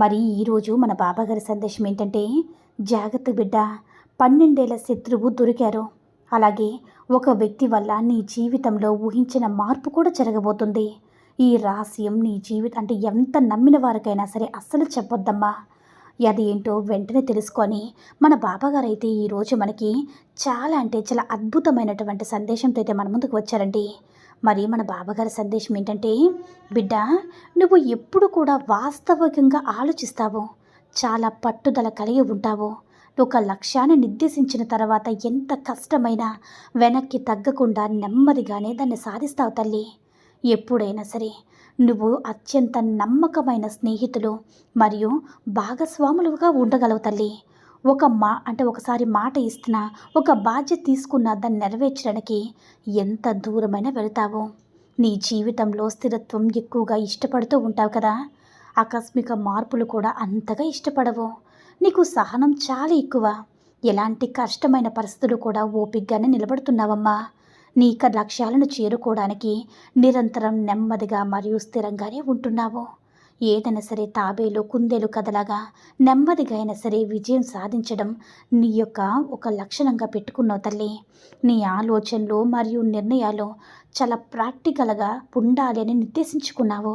మరి ఈరోజు మన బాబాగారి సందేశం ఏంటంటే జాగ్రత్త బిడ్డ పన్నెండేళ్ళ శత్రువు దొరికారు. అలాగే ఒక వ్యక్తి వల్ల నీ జీవితంలో ఊహించిన మార్పు కూడా జరగబోతుంది. ఈ రహస్యం నీ జీవితం అంటే ఎంత నమ్మిన వారికైనా సరే అస్సలు చెప్పొద్దమ్మా. అది ఏంటో వెంటనే తెలుసుకొని మన బాబాగారు అయితే ఈరోజు మనకి చాలా అంటే చాలా అద్భుతమైనటువంటి సందేశంతో అయితే మన ముందుకు వచ్చారండి. మరి మన బాబాగారి సందేశం ఏంటంటే బిడ్డ నువ్వు ఎప్పుడు కూడా వాస్తవికంగా ఆలోచిస్తావు చాలా పట్టుదల కలిగి ఉంటావు ఒక లక్ష్యాన్ని నిర్దేశించిన తర్వాత ఎంత కష్టమైనా వెనక్కి తగ్గకుండా నెమ్మదిగానే దాన్ని సాధిస్తావు తల్లి. ఎప్పుడైనా సరే నువ్వు అత్యంత నమ్మకమైన స్నేహితులు మరియు భాగస్వాములుగా ఉండగలవు తల్లి. ఒక మా అంటే ఒకసారి మాట ఇస్తున్నా ఒక బాధ్యత తీసుకున్న దాన్ని నెరవేర్చడానికి ఎంత దూరమైనా వెళతావో. నీ జీవితంలో స్థిరత్వం ఎక్కువగా ఇష్టపడుతూ ఉంటావు కదా. ఆకస్మిక మార్పులు కూడా అంతగా ఇష్టపడవు. నీకు సహనం చాలా ఎక్కువ. ఎలాంటి కష్టమైన పరిస్థితులు కూడా ఓపిగ్గానే నిలబడుతున్నావమ్మా. నీ క లక్ష్యాలను చేరుకోవడానికి నిరంతరం నెమ్మదిగా మరియు స్థిరంగానే ఉంటున్నావు. ఏదైనా సరే తాబేలు కుందేలు కథలాగా నెమ్మదిగా అయినా సరే విజయం సాధించడం నీ యొక్క ఒక లక్షణంగా పెట్టుకున్నావు తల్లి. నీ ఆలోచనలు మరియు నిర్ణయాలు చాలా ప్రాక్టికల్గా ఉండాలి అని నిర్దేశించుకున్నావు.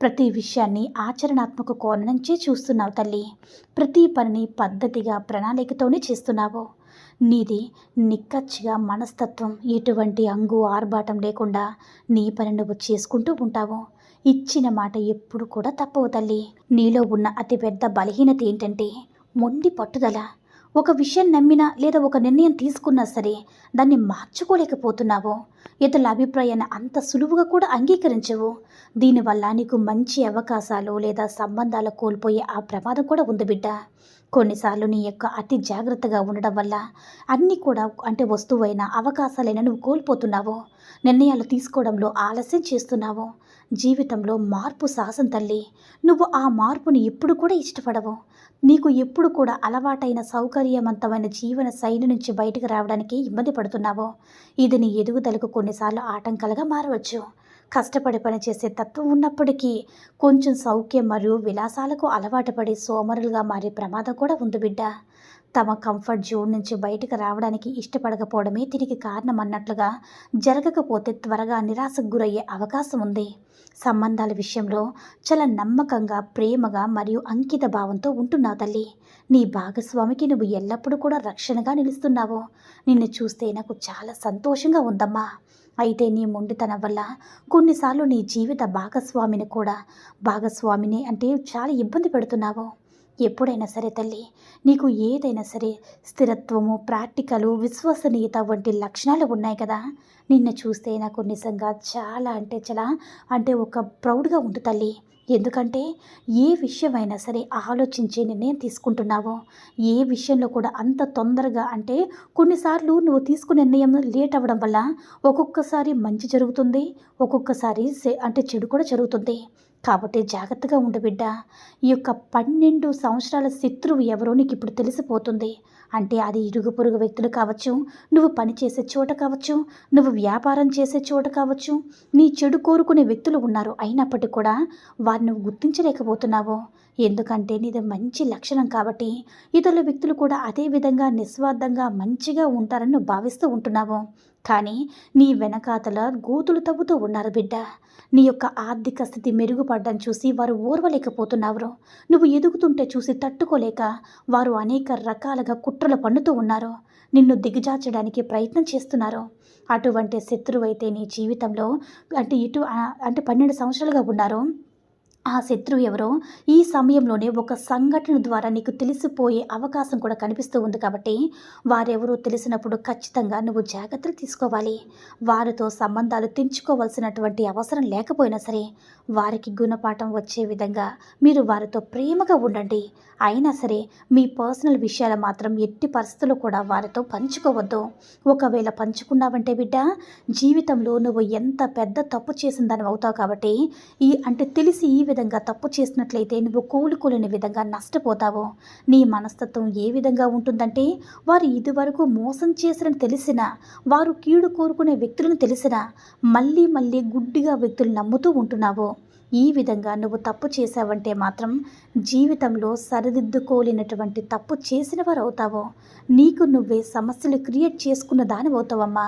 ప్రతి విషయాన్ని ఆచరణాత్మక కోణం నుంచే చూస్తున్నావు తల్లి. ప్రతి పనిని పద్ధతిగా ప్రణాళికతోనే చేస్తున్నావు. నీది నిక్కచ్చిగా మనస్తత్వం. ఎటువంటి అంగు ఆర్భాటం లేకుండా నీ పని నువ్వు చేసుకుంటూ ఉంటావు. ఇచ్చిన మాట ఎప్పుడు కూడా తప్పవు తల్లి. నీలో ఉన్న అతిపెద్ద బలహీనత ఏంటంటే మొండి పట్టుదల. ఒక విషయం నమ్మినా లేదా ఒక నిర్ణయం తీసుకున్నా సరే దాన్ని మార్చుకోలేకపోతున్నావు. ఇతరుల అభిప్రాయాన్ని అంత సులువుగా కూడా అంగీకరించవు. దీనివల్ల నీకు మంచి అవకాశాలు లేదా సంబంధాలు కోల్పోయే ఆ ప్రమాదం కూడా ఉంది బిడ్డ. కొన్నిసార్లు నీ యొక్క అతి జాగ్రత్తగా ఉండడం వల్ల అన్నీ కూడా అంటే వస్తువైన అవకాశాలైనా నువ్వు కోల్పోతున్నావు. నిర్ణయాలు తీసుకోవడంలో ఆలస్యం చేస్తున్నావు. జీవితంలో మార్పు సాహసం తల్లి. నువ్వు ఆ మార్పుని ఎప్పుడు కూడా ఇష్టపడవు. నీకు ఎప్పుడు కూడా అలవాటైన సౌకర్యవంతమైన జీవన శైలి నుంచి బయటకు రావడానికి ఇబ్బంది పడుతున్నావు. ఇది నీ ఎదుగుదలకు కొన్నిసార్లు ఆటంకాలుగా మారవచ్చు. కష్టపడి పనిచేసే తత్వం ఉన్నప్పటికీ కొంచెం సౌఖ్యం మరియు విలాసాలకు అలవాటు పడి సోమరులుగా మారే ప్రమాదం కూడా ఉంది బిడ్డ. తమ కంఫర్ట్ జోన్ నుంచి బయటకు రావడానికి ఇష్టపడకపోవడమే దీనికి కారణం అన్నట్లుగా జరగకపోతే త్వరగా నిరాశకు గురయ్యే అవకాశం ఉంది. సంబంధాల విషయంలో చాలా నమ్మకంగా ప్రేమగా మరియు అంకిత భావంతో ఉంటున్నావు తల్లి. నీ భాగస్వామికి నువ్వు ఎల్లప్పుడూ కూడా రక్షణగా నిలుస్తున్నావు. నిన్ను చూస్తే నాకు చాలా సంతోషంగా ఉందమ్మా. అయితే నీ మొండితనం వల్ల కొన్నిసార్లు నీ జీవిత భాగస్వామిని కూడా. భాగస్వామిని అంటే చాలా ఇబ్బంది పెడుతున్నావు. ఎప్పుడైనా సరే తల్లి నీకు ఏదైనా సరే స్థిరత్వము ప్రాక్టికలు విశ్వసనీయత వంటి లక్షణాలు ఉన్నాయి కదా. నిన్ను చూస్తే నాకు నిజంగా చాలా అంటే చాలా అంటే ఒక ప్రౌడ్గా ఉంది తల్లి. ఎందుకంటే ఏ విషయమైనా సరే ఆలోచించే నిర్ణయం తీసుకుంటున్నావో. ఏ విషయంలో కూడా అంత తొందరగా అంటే కొన్నిసార్లు నువ్వు తీసుకునే నిర్ణయం లేట్ అవ్వడం వల్ల ఒక్కొక్కసారి మంచి జరుగుతుంది ఒక్కొక్కసారి అంటే చెడు కూడా జరుగుతుంది. కాబట్టి జాగ్రత్తగా ఉండు బిడ్డ. ఈ యొక్క పన్నెండు సంవత్సరాల శత్రువు ఎవరో నీకు ఇప్పుడు తెలిసిపోతుంది. అంటే అది ఇరుగు పొరుగు వ్యక్తులు కావచ్చు నువ్వు పని చేసే చోట కావచ్చు నువ్వు వ్యాపారం చేసే చోట కావచ్చు నీ చెడు కోరుకునే వ్యక్తులు ఉన్నారు. అయినప్పటికీ కూడా వారిని నువ్వు గుర్తించలేకపోతున్నావు. ఎందుకంటే నీది మంచి లక్షణం కాబట్టి ఇతరుల వ్యక్తులు కూడా అదే విధంగా నిస్వార్థంగా మంచిగా ఉంటారని భావిస్తూ ఉంటున్నావు. కానీ నీ వెనకాతల గోతులు తవ్వుతూ ఉన్నారు బిడ్డ. నీ యొక్క ఆర్థిక స్థితి మెరుగుపడడం చూసి వారు ఓర్వలేకపోతున్నారు నువ్వు ఎదుగుతుంటే చూసి తట్టుకోలేక వారు అనేక రకాలుగా కుట్రలు పన్నుతూ ఉన్నారు. నిన్ను దిగజార్చడానికి ప్రయత్నం చేస్తున్నారు. అటువంటి శత్రువు అయితే నీ జీవితంలో అంటే ఇటు అంటే పన్నెండు సంవత్సరాలుగా ఉన్నారు. ఆ శత్రువు ఎవరో? ఈ సమయంలోనే ఒక సంఘటన ద్వారా నీకు తెలిసిపోయే అవకాశం కూడా కనిపిస్తూ ఉంది కాబట్టి వారెవరో తెలిసినప్పుడు ఖచ్చితంగా నువ్వు జాగ్రత్తలు తీసుకోవాలి. వారితో సంబంధాలు తెంచుకోవాల్సినటువంటి అవసరం లేకపోయినా సరే వారికి గుణపాఠం వచ్చే విధంగా మీరు వారితో ప్రేమగా ఉండండి. అయినా సరే మీ పర్సనల్ విషయాలు మాత్రం ఎట్టి పరిస్థితుల్లో కూడా వారితో పంచుకోవద్దు. ఒకవేళ పంచుకున్నావంటే బిడ్డ జీవితంలో నువ్వు ఎంత పెద్ద తప్పు చేసిందని అవుతావు కాబట్టి ఈ అంటే తెలిసి ఈ విధంగా తప్పు చేసినట్లయితే నువ్వు కోలుకోలేని విధంగా నష్టపోతావు. నీ మనస్తత్వం ఏ విధంగా ఉంటుందంటే వారు ఇదివరకు మోసం చేశారని తెలిసినా వారు కీడు కోరుకునే వ్యక్తులను తెలిసినా మళ్ళీ మళ్ళీ గుడ్డిగా వ్యక్తులు నమ్ముతూ ఉంటున్నావు. ఈ విధంగా నువ్వు తప్పు చేశావంటే మాత్రం జీవితంలో సరిదిద్దుకోలేనటువంటి తప్పు చేసిన వారు అవుతావో నీకు నువ్వే సమస్యలు క్రియేట్ చేసుకున్న దాని అవుతావమ్మా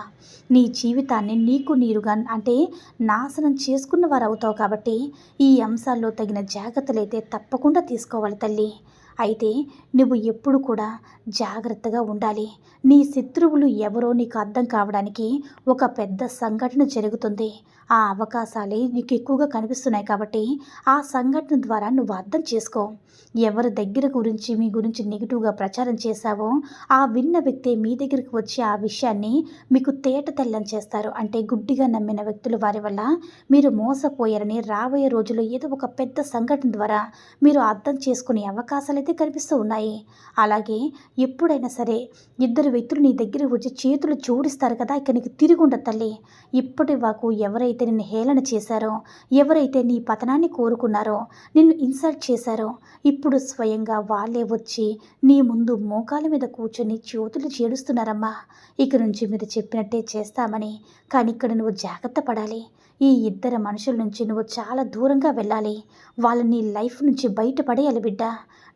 నీ జీవితాన్ని నీకు నీరుగా అంటే నాశనం చేసుకున్న వారు అవుతావు కాబట్టి ఈ అంశాల్లో తగిన జాగ్రత్తలు అయితే తప్పకుండా తీసుకోవాలి తల్లి. అయితే నువ్వు ఎప్పుడు కూడా జాగ్రత్తగా ఉండాలి. నీ శత్రువులు ఎవరో నీకు అర్థం కావడానికి ఒక పెద్ద సంఘటన జరుగుతుంది. ఆ అవకాశాలే నీకు ఎక్కువగా కనిపిస్తున్నాయి కాబట్టి ఆ సంఘటన ద్వారా నువ్వు అర్థం చేసుకో. ఎవరి దగ్గర గురించి మీ గురించి నెగిటివ్గా ప్రచారం చేశావో ఆ విన్న వ్యక్తి మీ దగ్గరికి వచ్చి ఆ విషయాన్ని మీకు తేట తెల్లం చేస్తారు. అంటే గుడ్డిగా నమ్మిన వ్యక్తులు వారి వల్ల మీరు మోసపోయారని రాబోయే రోజుల్లో ఏదో ఒక పెద్ద సంఘటన ద్వారా మీరు అర్థం చేసుకునే అవకాశాలు అయితే కనిపిస్తూ ఉన్నాయి. అలాగే ఎప్పుడైనా సరే ఇద్దరు వ్యక్తులు నీ దగ్గర వచ్చి చేతులు జోడిస్తారు కదా ఇక నీకు తిరుగుండ తల్లి. ఇప్పటి వరకు ఎవరైతే నిన్ను హేళన చేశారో ఎవరైతే నీ పతనాన్ని కోరుకున్నారో నిన్ను ఇన్సల్ట్ చేశారో ఇప్పుడు స్వయంగా వాళ్ళే వచ్చి నీ ముందు మోకాల మీద కూర్చొని చేతులు చేడుస్తున్నారమ్మా. ఇక నుంచి మీరు చెప్పినట్టే చేస్తామని. కానీ ఇక్కడ నువ్వు జాగ్రత్త పడాలి. ఈ ఇద్దరు మనుషుల నుంచి నువ్వు చాలా దూరంగా వెళ్ళాలి. వాళ్ళ నీ లైఫ్ నుంచి బయటపడేయాలి బిడ్డ.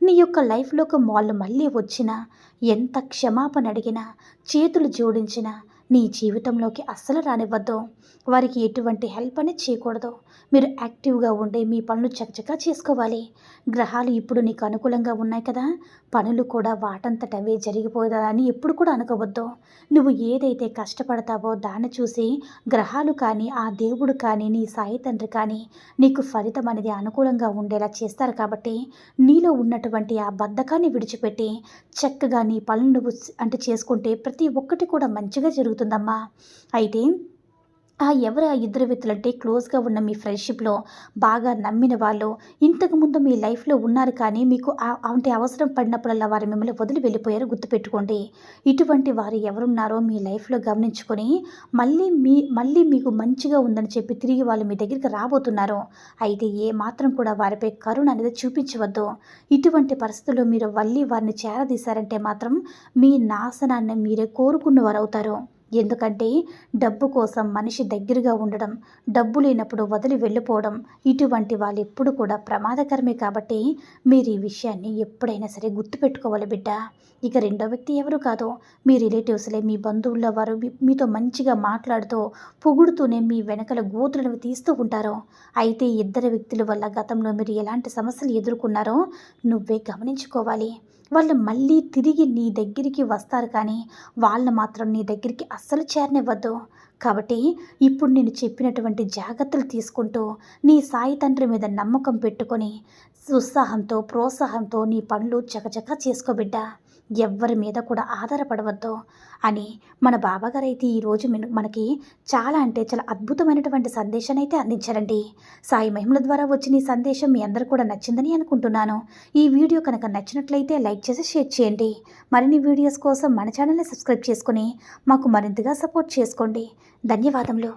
నీ యొక్క లైఫ్లోకి వాళ్ళు మళ్ళీ వచ్చినా ఎంత క్షమాపణ అడిగినా చేతులు జోడించినా నీ జీవితంలోకి అస్సలు రానివ్వద్దు. వారికి ఎటువంటి హెల్ప్ అనేది చేయకూడదు. మీరు యాక్టివ్గా ఉండి మీ పనులు చకచకా చేసుకోవాలి. గ్రహాలు ఇప్పుడు నీకు అనుకూలంగా ఉన్నాయి కదా. పనులు కూడా వాటంతటవే జరిగిపోదని ఎప్పుడు కూడా అనుకోవద్దు. నువ్వు ఏదైతే కష్టపడతావో దాన్ని చూసి గ్రహాలు కానీ ఆ దేవుడు కానీ నీ సాయి తండ్రి కానీ నీకు ఫలితం అనేది అనుకూలంగా ఉండేలా చేస్తారు కాబట్టి నీలో ఉన్నటువంటి ఆ బద్ధకాన్ని విడిచిపెట్టి చక్కగా నీ పనులు నువ్వు అంటే చేసుకుంటే ప్రతి ఒక్కటి కూడా మంచిగా జరుగుతుంది. జరుగుతుందమ్మా. అయితే ఆ ఎవరు ఆ ఇద్దరు వ్యక్తులంటే క్లోజ్గా ఉన్న మీ ఫ్రెండ్షిప్లో బాగా నమ్మిన వాళ్ళు ఇంతకుముందు మీ లైఫ్లో ఉన్నారు కానీ మీకు అంటే అవసరం పడినప్పుడల్లా వారు మిమ్మల్ని వదిలి వెళ్ళిపోయారు గుర్తుపెట్టుకోండి. ఇటువంటి వారు ఎవరున్నారో మీ లైఫ్లో గమనించుకొని మళ్ళీ మీ మళ్ళీ మీకు మంచిగా ఉందని చెప్పి తిరిగి వాళ్ళు మీ దగ్గరికి రాబోతున్నారు. అయితే ఏ మాత్రం కూడా వారిపై కరుణ అనేది చూపించవద్దు. ఇటువంటి పరిస్థితుల్లో మీరు మళ్ళీ వారిని చేరదీశారంటే మాత్రం మీ నాశనాన్ని మీరే కోరుకున్నవారు అవుతారు ఎందుకంటే డబ్బు కోసం మనిషి దగ్గరగా ఉండడం డబ్బు లేనప్పుడు వదిలి వెళ్ళిపోవడం ఇటువంటి వాళ్ళు ఎప్పుడు కూడా ప్రమాదకరమే కాబట్టి మీరు ఈ విషయాన్ని ఎప్పుడైనా సరే గుర్తుపెట్టుకోవాలి బిడ్డ. ఇక రెండో వ్యక్తి ఎవరు కాదు మీ రిలేటివ్స్లే మీ బంధువుల వారు మీతో మంచిగా మాట్లాడుతూ పొగుడుతూనే మీ వెనకల గోతులను తీస్తూ ఉంటారు అయితే ఇద్దరు వ్యక్తుల వల్ల గతంలో మీరు ఎలాంటి సమస్యలు ఎదుర్కొన్నారో నువ్వే గమనించుకోవాలి. వాళ్ళు మళ్ళీ తిరిగి నీ దగ్గరికి వస్తారు కానీ వాళ్ళని మాత్రం నీ దగ్గరికి అస్సలు చేరనివ్వద్దు. కాబట్టి ఇప్పుడు నేను చెప్పినటువంటి జాగ్రత్తలు తీసుకుంటూ నీ సాయి తండ్రి మీద నమ్మకం పెట్టుకొని ఉత్సాహంతో ప్రోత్సాహంతో నీ పనులు చకచకా చేసుకోబిడ్డా ఎవ్వరి మీద కూడా ఆధారపడవద్దు అని మన బాబాగారు అయితే ఈరోజు మనకి చాలా అంటే చాలా అద్భుతమైనటువంటి సందేశాన్ని అయితే అందించారండి. సాయి మహిమల ద్వారా వచ్చిన ఈ సందేశం మీ అందరూ కూడా నచ్చిందని అనుకుంటున్నాను. ఈ వీడియో కనుక నచ్చినట్లయితే లైక్ చేసి షేర్ చేయండి. మరిన్ని వీడియోస్ కోసం మన ఛానల్ని సబ్స్క్రైబ్ చేసుకుని మాకు మరింతగా సపోర్ట్ చేసుకోండి. ధన్యవాదములు.